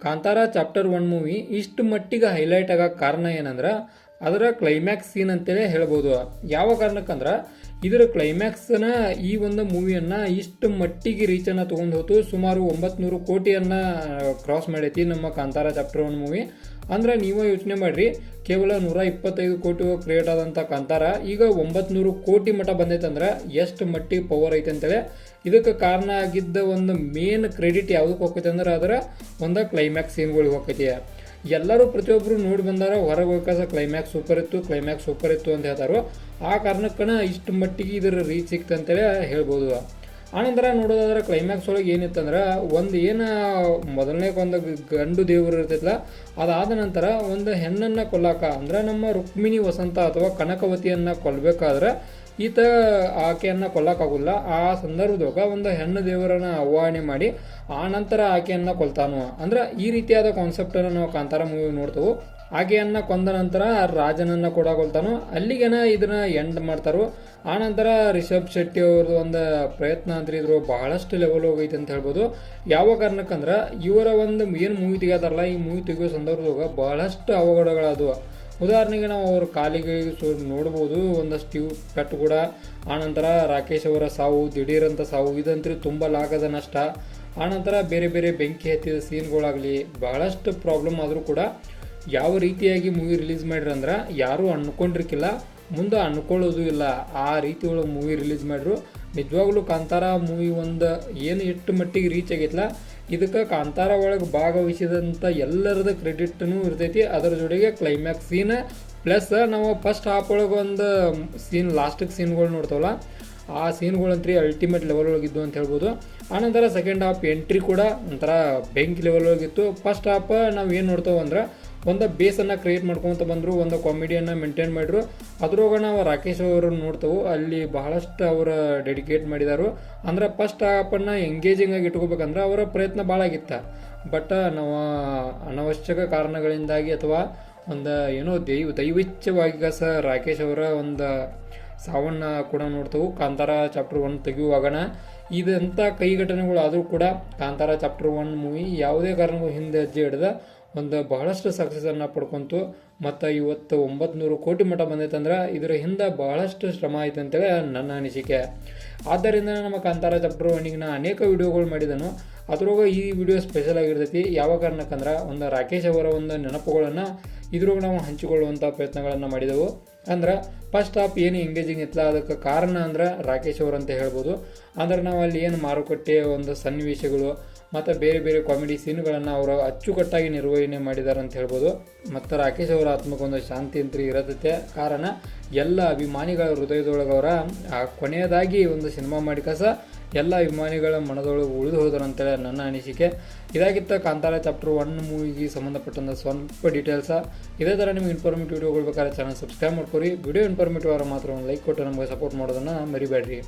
Kantara chapter one movie ಇಷ್ಟು ಮಟ್ಟಿಗೆ highlight ಆಗಕ್ಕೆ ಕಾರಣ ಏನಂದ್ರೆ ಅದರ ಕ್ಲೈಮ್ಯಾಕ್ಸ್ ಸೀನ್ ಅಂತೇಳಿ ಹೇಳ್ಬೋದು. ಯಾವ ಕಾರಣಕ್ಕಂದ್ರೆ ಇದರ ಕ್ಲೈಮ್ಯಾಕ್ಸ್ನ ಈ ಒಂದು ಮೂವಿಯನ್ನು ಇಷ್ಟು ಮಟ್ಟಿಗೆ ರೀಚನ್ನು ತೊಗೊಂಡು ಹೋತು. ಸುಮಾರು ಒಂಬತ್ತು ನೂರು ಕೋಟಿಯನ್ನ ಕ್ರಾಸ್ ಮಾಡೈತಿ ನಮ್ಮ ಕಾಂತಾರ ಚಾಪ್ಟರ್ ಒನ್ ಮೂವಿ ಅಂದ್ರೆ ನೀವು ಯೋಚನೆ ಮಾಡಿರಿ, ಕೇವಲ ನೂರ ಇಪ್ಪತ್ತೈದು ಕೋಟಿ ಕ್ರಿಯೇಟ್ ಆದಂಥ ಕಾಂತಾರ. ಈಗ ಒಂಬತ್ತು ನೂರು ಕೋಟಿ ಮಟ್ಟ ಬಂದೈತೆ ಅಂದ್ರೆ ಎಷ್ಟು ಮಟ್ಟಿಗೆ ಪವರ್ ಐತೆ ಅಂತೇಳಿ. ಇದಕ್ಕೆ ಕಾರಣ ಆಗಿದ್ದ ಒಂದು ಮೇನ್ ಕ್ರೆಡಿಟ್ ಯಾವುದಕ್ಕೆ ಹೋಗ್ತೈತೆ ಅಂದ್ರೆ ಅದರ ಒಂದು ಕ್ಲೈಮ್ಯಾಕ್ಸ್ ಸೀನ್ಗಳಿಗೆ ಹೋಗ್ತೈತಿ. ಎಲ್ಲರೂ ಪ್ರತಿಯೊಬ್ಬರು ನೋಡಿ ಬಂದಾರ, ಹೊರಗೆ ಹೋಗ್ಕಾಸ ಕ್ಲೈಮ್ಯಾಕ್ಸ್ ಸೂಪರ್ ಇತ್ತು ಕ್ಲೈಮ್ಯಾಕ್ಸ್ ಸೂಪರ್ ಇತ್ತು ಅಂತ ಹೇಳ್ತಾರೋ, ಆ ಕಾರಣಕ್ಕನ ಇಷ್ಟು ಮಟ್ಟಿಗೆ ಇದರ ರೀಚ್ ಸಿಕ್ತಂತೇಳಿ ಹೇಳ್ಬೋದು. ಆನಂತರ ನೋಡೋದಾದ್ರೆ ಕ್ಲೈಮ್ಯಾಕ್ಸ್ ಒಳಗೆ ಏನಿತ್ತಂದ್ರೆ ಒಂದು ಏನು ಮೊದಲನೇ ಒಂದು ಗಂಡು ದೇವರು ಇರ್ತೈತಲ್ಲ ಅದಾದ ನಂತರ ಒಂದು ಹೆಣ್ಣನ್ನು ಕೊಲ್ಲಾಕ, ಅಂದ್ರೆ ನಮ್ಮ ರುಕ್ಮಿಣಿ ವಸಂತ ಅಥವಾ ಕನಕವತಿಯನ್ನು ಕೊಲ್ಲಬೇಕಾದ್ರೆ ಈತ ಆಕೆಯನ್ನು ಕೊಲ್ಲಕ್ಕಾಗಲ್ಲ ಆ ಸಂದರ್ಭದಾಗ ಒಂದು ಹೆಣ್ಣು ದೇವರನ್ನು ಆವಾಹನೆ ಮಾಡಿ, ಆ ನಂತರ ಆಕೆಯನ್ನು ಕೊಲ್ತಾನು. ಅಂದ್ರೆ ಈ ರೀತಿಯಾದ ಕಾನ್ಸೆಪ್ಟನ್ನು ನಾವು ಕಾಂತಾರ ಮೂವಿ ನೋಡ್ತೇವೆ. ಆಕೆಯನ್ನ ಕೊಂದ ನಂತರ ರಾಜನನ್ನ ಕೂಡ ಕೊಲ್ತಾನು. ಅಲ್ಲಿಗೆನ ಇದನ್ನ ಎಂಡ್ ಮಾಡ್ತಾರೋ. ಆ ನಂತರ ರಿಷಬ್ ಶೆಟ್ಟಿ ಅವ್ರದ್ದು ಒಂದು ಪ್ರಯತ್ನ ಅಂದ್ರೆ ಇದ್ರು ಬಹಳಷ್ಟು ಲೆವೆಲ್ ಹೋಗೈತೆ ಅಂತ ಹೇಳ್ಬೋದು. ಯಾವ ಕಾರಣಕ್ಕಂದ್ರೆ ಇವರ ಒಂದು ಏನು ಮೂವಿ ತೆಗಿಯೋದಾರಲ್ಲ ಈ ಮೂವಿ ತೆಗಿಯೋ ಸಂದರ್ಭದಾಗ ಬಹಳಷ್ಟು ಅವಘಡಗಳಾದವು. ಉದಾಹರಣೆಗೆ ನಾವು ಅವ್ರ ಕಾಲಿಗೆ ನೋಡ್ಬೋದು, ಒಂದಷ್ಟು ಇವು ಕೂಡ. ಆನಂತರ ರಾಕೇಶ್ ಅವರ ಸಾವು ದಿಢೀರಂಥ ಸಾವು ಇದಂತೂ ತುಂಬ ಲಾಗದ ನಷ್ಟ. ಆನಂತರ ಬೇರೆ ಬೇರೆ ಬೆಂಕಿ ಹತ್ತಿದ ಸೀನ್ಗಳಾಗಲಿ ಬಹಳಷ್ಟು ಪ್ರಾಬ್ಲಮ್ ಆದರೂ ಕೂಡ ಯಾವ ರೀತಿಯಾಗಿ ಮೂವಿ ರಿಲೀಸ್ ಮಾಡಿರ ಅಂದ್ರೆ ಯಾರೂ ಅನ್ಕೊಂಡಿರ್ಕಿಲ್ಲ, ಮುಂದೆ ಅಂದ್ಕೊಳ್ಳೋದು ಇಲ್ಲ. ಆ ರೀತಿ ಒಳಗೆ ಮೂವಿ ರಿಲೀಸ್ ಮಾಡಿದ್ರು. ನಿಜವಾಗ್ಲೂ ಕಾಂತಾರ ಮೂವಿ ಒಂದು ಏನು ಎಷ್ಟು ಮಟ್ಟಿಗೆ ರೀಚ್ ಆಗೈತಲ್ಲ ಇದಕ್ಕೆ ಕಾಂತಾರ ಒಳಗೆ ಭಾಗವಹಿಸಿದಂಥ ಎಲ್ಲರದ ಕ್ರೆಡಿಟ್ನು ಇರ್ತೈತಿ. ಅದರ ಜೊತೆಗೆ ಕ್ಲೈಮ್ಯಾಕ್ಸ್ ಸೀನ್ ಪ್ಲಸ್ ನಾವು ಫಸ್ಟ್ ಹಾಫ್ ಒಳಗೆ ಒಂದು ಸೀನ್ ಲಾಸ್ಟಿಗೆ ಸೀನ್ಗಳು ನೋಡ್ತಾವಲ್ಲ, ಆ ಸೀನ್ಗಳಂತ್ರಿ ಅಲ್ಟಿಮೇಟ್ ಲೆವೆಲ್ ಒಳಗಿದ್ದು ಅಂತ ಹೇಳ್ಬೋದು. ಆನಂತರ ಸೆಕೆಂಡ್ ಹಾಫ್ ಎಂಟ್ರಿ ಕೂಡ ಒಂಥರ ಬೆಂಕಿ ಲೆವೆಲ್ ಒಳಗಿತ್ತು ಫಸ್ಟ್ ಹಾಫ್ ನಾವು ಏನು ನೋಡ್ತೇವೆ ಅಂದ್ರೆ ಒಂದು ಬೇಸನ್ನು ಕ್ರಿಯೇಟ್ ಮಾಡ್ಕೊತ ಬಂದರು, ಒಂದು ಕಾಮಿಡಿಯನ್ನು ಮೇಂಟೈನ್ ಮಾಡಿದ್ರು. ಅದ್ರೊಳಗೆ ನಾವು ರಾಕೇಶ್ ಅವರು ನೋಡ್ತೇವೆ. ಅಲ್ಲಿ ಬಹಳಷ್ಟು ಅವರು ಡೆಡಿಕೇಟ್ ಮಾಡಿದಾರು. ಅಂದ್ರೆ ಫಸ್ಟ್ ಆಪನ್ನು ಎಂಗೇಜಿಂಗ್ ಆಗಿ ಇಟ್ಕೋಬೇಕಂದ್ರೆ ಅವರ ಪ್ರಯತ್ನ ಭಾಳ ಆಗಿತ್ತು. ಬಟ್ ನಾವು ಅನವಶ್ಯಕ ಕಾರಣಗಳಿಂದಾಗಿ ಅಥವಾ ಒಂದು ಏನೋ ದೈವ ದೈವಿಚ್ಛವಾಗಿ ಸಹ ರಾಕೇಶ್ ಅವರ ಒಂದು ಸಾವನ್ನ ಕೂಡ ನೋಡ್ತೇವೆ. ಕಾಂತಾರ ಚಾಪ್ಟರ್ ಒನ್ ತೆಗೆಯುವಾಗಣ ಇದಂಥ ಕೈ ಘಟನೆಗಳು ಆದರೂ ಕೂಡ ಕಾಂತಾರ ಚಾಪ್ಟರ್ ಒನ್ ಮೂವಿ ಯಾವುದೇ ಕಾರಣಕ್ಕೂ ಹಿಂದೆ ಹೆಜ್ಜೆ ಹಿಡ್ದ ಒಂದು ಬಹಳಷ್ಟು ಸಕ್ಸಸ್ಸನ್ನು ಪಡ್ಕೊಂತು. ಮತ್ತು ಇವತ್ತು ಒಂಬತ್ತು ನೂರು ಕೋಟಿ ಮಠ ಬಂದೈತೆ ಅಂದ್ರೆ ಇದರ ಹಿಂದೆ ಬಹಳಷ್ಟು ಶ್ರಮ ಆಯ್ತು ಅಂತೇಳಿ ನನ್ನ ಅನಿಸಿಕೆ. ಆದ್ದರಿಂದ ನಮ್ಮ ಕಾಂತಾರ ಚಾಪ್ಟರ್ ಒನ್ನಿಗೆ ನಾನು ಅನೇಕ ವಿಡಿಯೋಗಳು ಮಾಡಿದನು. ಅದ್ರೊಳಗೆ ಈ ವಿಡಿಯೋ ಸ್ಪೆಷಲ್ ಆಗಿರ್ತೈತಿ. ಯಾವ ಕಾರಣಕ್ಕಂದ್ರೆ ಒಂದು ರಾಕೇಶ್ ಅವರ ಒಂದು ನೆನಪುಗಳನ್ನು ಇದ್ರೊಳಗೆ ನಾವು ಹಂಚಿಕೊಳ್ಳುವಂಥ ಪ್ರಯತ್ನಗಳನ್ನು ಮಾಡಿದೆವು. ಅಂದ್ರೆ ಫಸ್ಟ್ ಆಫ್ ಏನು ಎಂಗೇಜಿಂಗ್ ಇತ್ತಲ್ಲ ಅದಕ್ಕೆ ಕಾರಣ ಅಂದ್ರೆ ರಾಕೇಶ್ ಅವರು ಅಂತ ಹೇಳ್ಬೋದು. ಅಂದ್ರೆ ನಾವು ಅಲ್ಲಿ ಏನು ಮಾರುಕಟ್ಟೆ, ಒಂದು ಸನ್ನಿವೇಶಗಳು ಮತ್ತು ಬೇರೆ ಬೇರೆ ಕಾಮಿಡಿ ಸೀನ್ಗಳನ್ನು ಅವರು ಅಚ್ಚುಕಟ್ಟಾಗಿ ನಿರ್ವಹಣೆ ಮಾಡಿದ್ದಾರೆ ಅಂತ ಹೇಳ್ಬೋದು. ಮತ್ತು ರಾಕೇಶ್ ಅವರ ಆತ್ಮಕ್ಕೊಂದು ಶಾಂತಿ ಅಂತ ಇರತೈತೆ. ಕಾರಣ ಎಲ್ಲ ಅಭಿಮಾನಿಗಳ ಹೃದಯದೊಳಗೆ ಆ ಕೊನೆಯದಾಗಿ ಒಂದು ಸಿನಿಮಾ ಮಾಡಿ ಕಸ ಎಲ್ಲ ಅಭಿಮಾನಿಗಳ ಮನದೊಳಗೆ ಉಳಿದು ಹೋದರು ಅಂತೇಳಿ ನನ್ನ ಅನಿಸಿಕೆ. ಇದಾಗಿತ್ತ ಕಾಂತಾರ ಚಾಪ್ಟರ್ ಒನ್ ಮೂವಿಗೆ ಸಂಬಂಧಪಟ್ಟಂಥ ಸ್ವಲ್ಪ ಡೀಟೇಲ್ಸ ಇದೇ ಥರ ನಿಮ್ಗೆ ಇನ್ಫಾರ್ಮೇಟಿವ್ ವಿಡಿಯೋಗಳು ಬೇಕಾದ್ರೆ ಚಾನಲ್ ಸಬ್ಸ್ಕ್ರೈಬ್ ಮಾಡ್ಕೊರಿ. ವಿಡಿಯೋ ಇನ್ಫಾರ್ಮೇಟಿವ್ ಅವರ ಮಾತ್ರ ಒಂದು ಲೈಕ್ ಕೊಟ್ಟು ನಮಗೆ ಸಪೋರ್ಟ್ ಮಾಡೋದನ್ನು ಮರಿಬೇಡ್ರಿ.